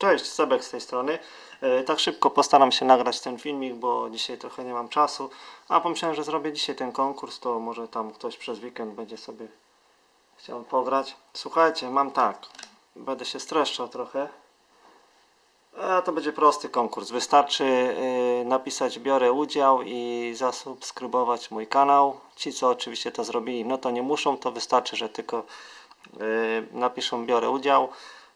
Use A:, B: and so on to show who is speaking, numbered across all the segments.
A: Cześć, Sebek z tej strony. E, Tak szybko postaram się nagrać ten filmik, bo dzisiaj trochę nie mam czasu. A pomyślałem, że zrobię dzisiaj ten konkurs, to może tam ktoś przez weekend będzie sobie chciał pograć. Słuchajcie, mam tak. Będę się streszczał trochę. A to będzie prosty konkurs. Wystarczy y, napisać biorę udział i zasubskrybować mój kanał. Ci, co oczywiście to zrobili, no to nie muszą, to wystarczy, że tylko y, napiszą biorę udział.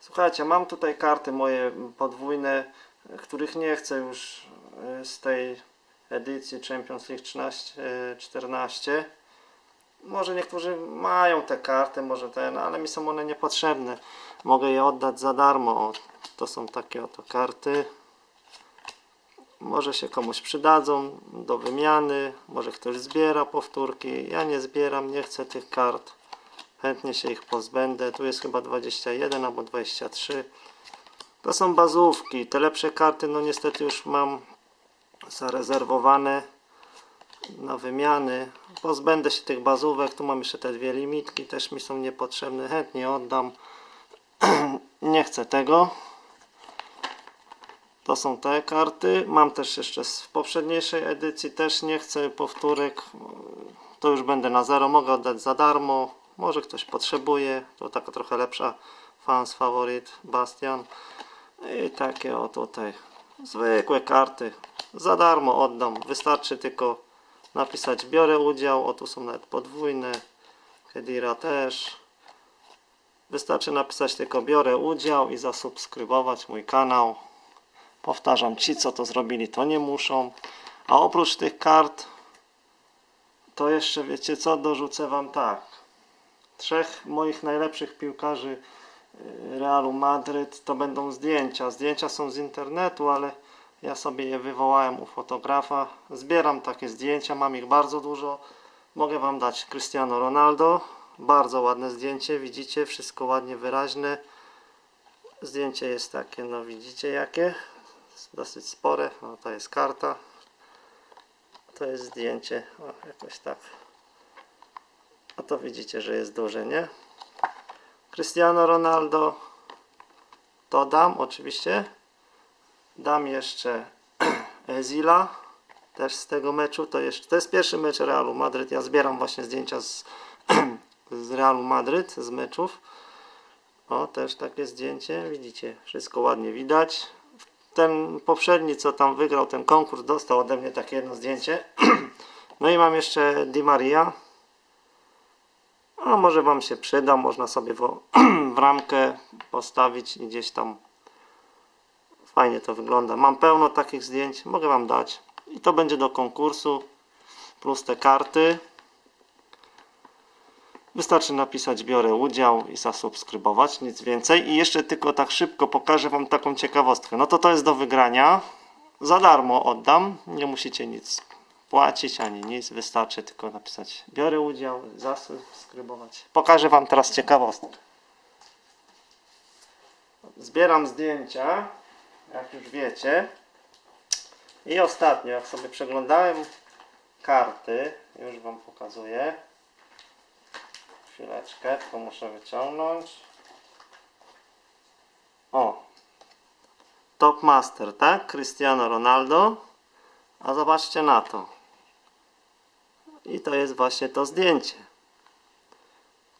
A: Słuchajcie, mam tutaj karty moje podwójne, których nie chcę już y, z tej edycji Champions League 13-14. Może niektórzy mają te karty, może ten, ale mi są one niepotrzebne. Mogę je oddać za darmo. To są takie oto karty. Może się komuś przydadzą do wymiany, może ktoś zbiera powtórki. Ja nie zbieram, nie chcę tych kart. Chętnie się ich pozbędę. Tu jest chyba 21 albo 23. To są bazówki. Te lepsze karty, no niestety już mam zarezerwowane na wymiany. Pozbędę się tych bazówek. Tu mam jeszcze te dwie limitki, też mi są niepotrzebne. Chętnie oddam. nie chcę tego. To są te karty. Mam też jeszcze z poprzedniejszej edycji. Też nie chcę powtórek. To już będę na zero. Mogę oddać za darmo. Może ktoś potrzebuje. To taka trochę lepsza fans faworyt Bastian. I takie o tutaj. Zwykłe karty. Za darmo oddam. Wystarczy tylko napisać biorę udział. O tu są nawet podwójne. Kedira też. Wystarczy napisać tylko biorę udział i zasubskrybować mój kanał. Powtarzam, ci co to zrobili to nie muszą. A oprócz tych kart to jeszcze wiecie co, dorzucę wam tak. Trzech moich najlepszych piłkarzy y, Realu Madryt to będą zdjęcia. Zdjęcia są z internetu, ale ja sobie je wywołałem u fotografa. Zbieram takie zdjęcia, mam ich bardzo dużo. Mogę wam dać Cristiano Ronaldo. Bardzo ładne zdjęcie, widzicie, wszystko ładnie wyraźne. Zdjęcie jest takie, no widzicie jakie? Dosyć spore. No, to jest karta. To jest zdjęcie. O, jakoś tak. A to widzicie, że jest duże, nie? Cristiano Ronaldo. To dam oczywiście. Dam jeszcze Ezila. Też z tego meczu. To, jeszcze, to jest pierwszy mecz Realu Madryt. Ja zbieram właśnie zdjęcia z, z Realu Madryt, z meczów. O, też takie zdjęcie. Widzicie, wszystko ładnie widać. Ten poprzedni, co tam wygrał ten konkurs, dostał ode mnie takie jedno zdjęcie. No i mam jeszcze Di Maria. A może Wam się przyda, można sobie w, w ramkę postawić i gdzieś tam fajnie to wygląda. Mam pełno takich zdjęć, mogę Wam dać. I to będzie do konkursu, plus te karty. Wystarczy napisać biorę udział i zasubskrybować, nic więcej. I jeszcze tylko tak szybko pokażę Wam taką ciekawostkę. No to to jest do wygrania. Za darmo oddam, nie musicie nic płacić ani nic, wystarczy tylko napisać biorę udział, zasubskrybować. Pokażę Wam teraz ciekawostkę. Zbieram zdjęcia, jak już wiecie. I ostatnio, jak sobie przeglądałem karty, już Wam pokazuję. Chwileczkę, tylko muszę wyciągnąć. O! Top Master, tak? Cristiano Ronaldo. A zobaczcie na to. I to jest właśnie to zdjęcie.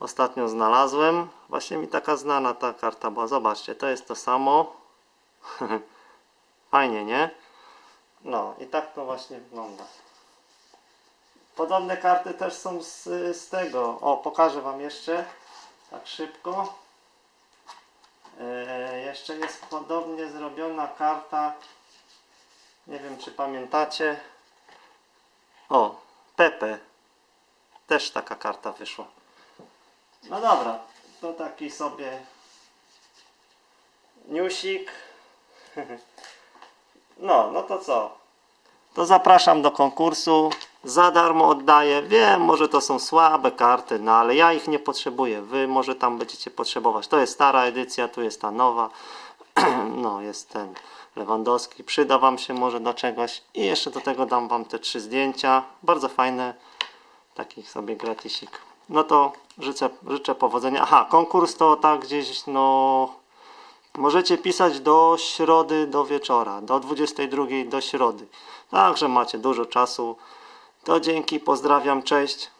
A: Ostatnio znalazłem. Właśnie mi taka znana ta karta była. Zobaczcie, to jest to samo. Fajnie, nie? No i tak to właśnie wygląda. Podobne karty też są z, z tego. O, pokażę Wam jeszcze. Tak szybko. E, jeszcze jest podobnie zrobiona karta. Nie wiem, czy pamiętacie. Pepe. Też taka karta wyszła. No dobra, to taki sobie newsik. No, no to co? To zapraszam do konkursu. Za darmo oddaję. Wiem, może to są słabe karty, no ale ja ich nie potrzebuję. Wy może tam będziecie potrzebować. To jest stara edycja, tu jest ta nowa. No, jest ten Lewandowski. Przyda Wam się może do czegoś. I jeszcze do tego dam Wam te trzy zdjęcia. Bardzo fajne. Takich sobie gratisik. No to życzę, życzę powodzenia. Aha, konkurs to tak gdzieś, no Możecie pisać do środy, do wieczora, do 22 do środy. Także macie dużo czasu. To dzięki, pozdrawiam, cześć.